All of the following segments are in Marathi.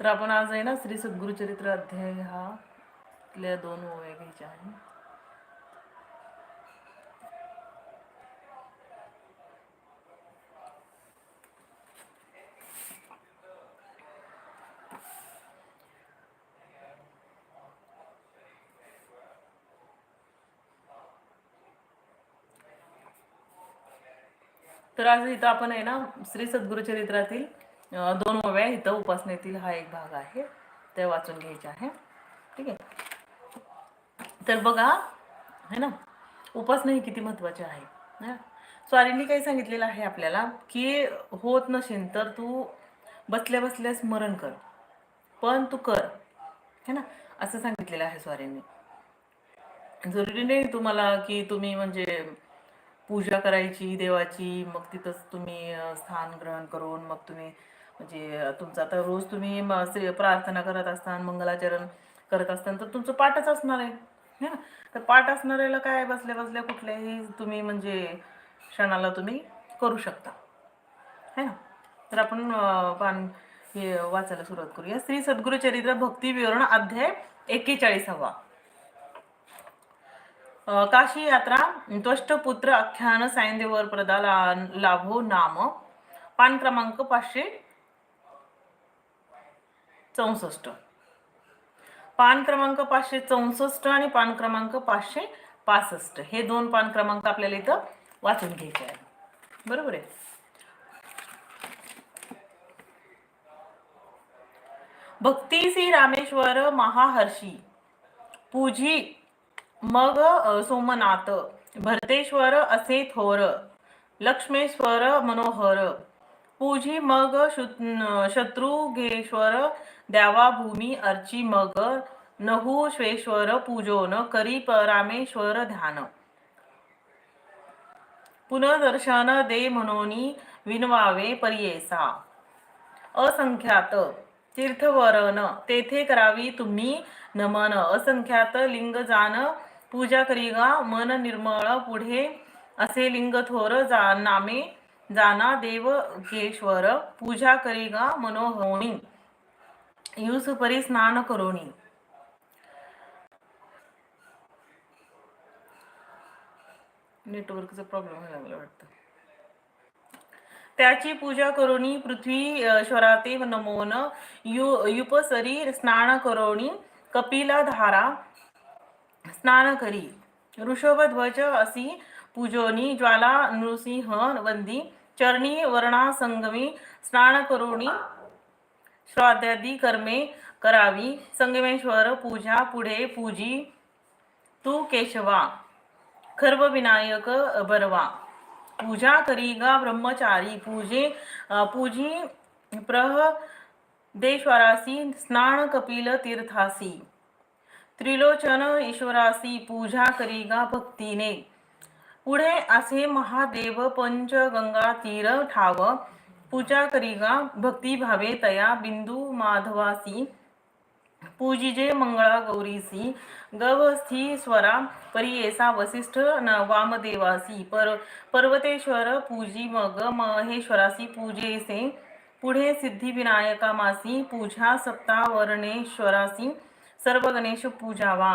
तर आपण आज आहे ना श्री सद्गुरुचरित्र अध्याय हा. आपल्या दोन ओव्या घ्यायच्या आहे तर आज इथं आपण आहे ना श्री सद्गुरुचरित्रातील दोन ओव्या इथं उपासनेतील हा एक भाग आहे. ते वाचून घ्यायचे आहे. ठीक आहे? तर बघा है ना? उपासना ही किती महत्वाची आहे. स्वारींनी काही सांगितलेलं आहे आपल्याला की होत नसेल तर तू बसल्या बसल्या स्मरण कर. पण तू कर. है ना? असं सांगितलेलं आहे स्वारींनी. जरुरी नाही तुम्हाला की तुम्ही म्हणजे पूजा करायची देवाची मग तिथंच तुम्ही स्थान ग्रहण करून मग तुम्ही म्हणजे तुमचं आता रोज तुम्ही प्रार्थना करत असताना मंगलाचरण करत असताना तर तुमचं पाठच असणार आहे है ना? तर पाठ असणाऱ्याला काय बसल्या बसल्या कुठल्याही तुम्ही म्हणजे क्षणाला तुम्ही करू शकता है ना? तर आपण पान हे वाचायला सुरुवात करूया. श्री सद्गुरु चरित्र भक्ती विवरण अध्याय एक्केचाळीसावा. काशी यात्रा त्वष्टपुत्र आख्यान सायंदेवर प्रदा ला- लाभो नाम. पान क्रमांक पाचशे चौसष्ट. पान क्रमांक पाचशे चौसष्ट आणि पान क्रमांक पाचशे पासष्ट. हे दोन पान क्रमांक आपल्याला इथं वाचून घ्यायचे आहे बरोबर आहे? भक्ती श्री रामेश्वर महाहर्षी. पूजी मग सोमनाथ. भरतेश्वर असे थोर. लक्ष्मेश्वर मनोहर. पूजी मग शत्रुघेश्वर द्यावा भूमी अर्ची मग नहुश्वेश्वर पूजोन करी परामेश्वर ध्यान. पुनर्दर्शन दे म्हणोनी विनवावे परियेसा. असंख्यात तीर्थवरण तेथे करावी तुम्ही नमन. असंख्यात लिंग जान पूजा करीगा. मन निर्मळ पुढे असे लिंग थोर जा नामे जाना देव केश्वर पूजा करीगा मनोहोणी युस परी स्नान करोणी. नेटवर्कचा प्रॉब्लेम व्हायला लागला वाटतं. त्याची पूजा करोणी पृथ्वी श्वराते नमोन यु युपसरी स्नान करोणी कपिला धारा स्नान करी. ऋषभध्वज असी पूजोनी ज्वाला नृसिंह वंदी चरणी वर्णा संगमी स्नान करुणी श्राद्धादी कर्मे करावी संगमेश्वर पूजा पुढे पूजी तू केशवा खर्व विनायक बरवा पूजा करीगा ब्रह्मचारी पूजे पूजी प्रह देश्वरासी स्नान कपिल तीर्थासी त्रिलोचन ईश्वरासी पूजा करीगा भक्तीने पुढे असे महादेव पंचगंगा तीर ठाव पूजा करीगा भक्तिभावे तया बिंदू माधवासी पूजिजे मंगळा गौरीसी गवस्थी स्वरा परियेसा वसिष्ठ न वामदेवासी पर पर्वतेश्वर पूजी मग महेश्वरासी पूजेसे पुढे सिद्धिविनायकामासी पूजा सप्तावर्णेश्वरासी सर्व गणेश पूजावा.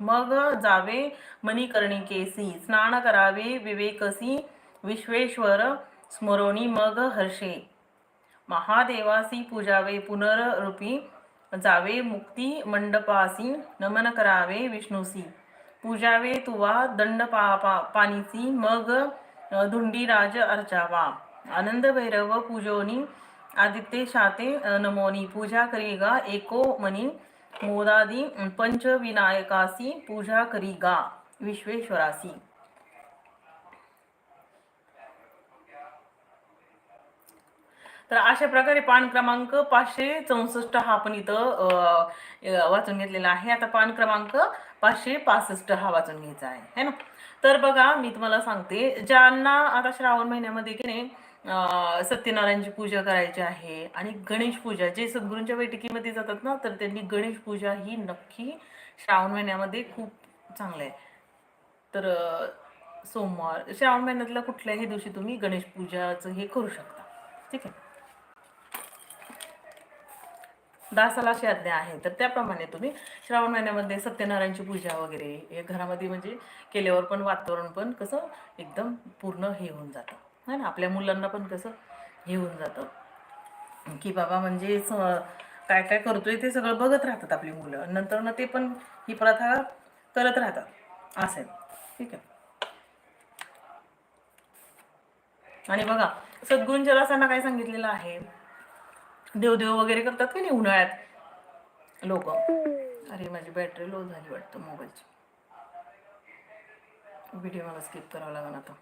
मग जावे मणिकर्णिकेसी स्नान करावे विवेकसी विश्वेश्वर स्मरोणी मग हर्षे. महादेवासी पूजावे पुनररूपी जावे मुक्ती मंडपासी नमन करावे विष्णूसी. पूजावे तुवा दंड पा पा पानीसी मग धुंडीराज अर्चावा. आनंद भैरव पूजोनी आदित्य शाते नमोनी. पूजा करीगा एको मनी मोदादी पंचविनायकासी पूजा पूजा करीगा विश्वेश्वरासी. तर अशा प्रकारे पान क्रमांक पाचशे चौसष्ट हा आपण इथं वाचून घेतलेला आहे. आता पान क्रमांक पाचशे पासष्ट हा वाचून घ्यायचा आहे. है ना? तर बघा मी तुम्हाला सांगते ज्यांना आता श्रावण महिन्यामध्ये की नाही सत्यनारायणची पूजा करायची आहे आणि गणेश पूजा जे सद्गुरूंच्या बैठकीमध्ये जातात ना तर त्यांनी गणेश पूजा ही नक्की श्रावण महिन्यामध्ये खूप चांगलं आहे. तर सोमवार श्रावण महिन्यातल्या कुठल्याही दिवशी तुम्ही गणेश पूजाचं हे करू शकता. ठीक आहे? दासाला अशी आज्ञा आहे. तर त्याप्रमाणे तुम्ही श्रावण महिन्यामध्ये सत्यनारायणची पूजा वगैरे हे घरामध्ये म्हणजे केल्यावर पण वातावरण पण कसं एकदम पूर्ण हे होऊन जातं. है ना? आपल्या मुलांना पण कसं हे होऊन जातं. की बाबा म्हणजे काय काय करतोय ते सगळं बघत राहतात आपली मुलं. नंतर ना ते पण ही प्रथा करत राहतात. असेल ठीक आहे. आणि बघा सद्गुरूंच्या रसांना काय सांगितलेलं आहे? देवदेव वगैरे करतात की नाही उन्हाळ्यात? लोक? अरे माझी बॅटरी लो झाली वाटतं मोबाईलची व्हिडिओ मला स्किप करावा लागेल आता.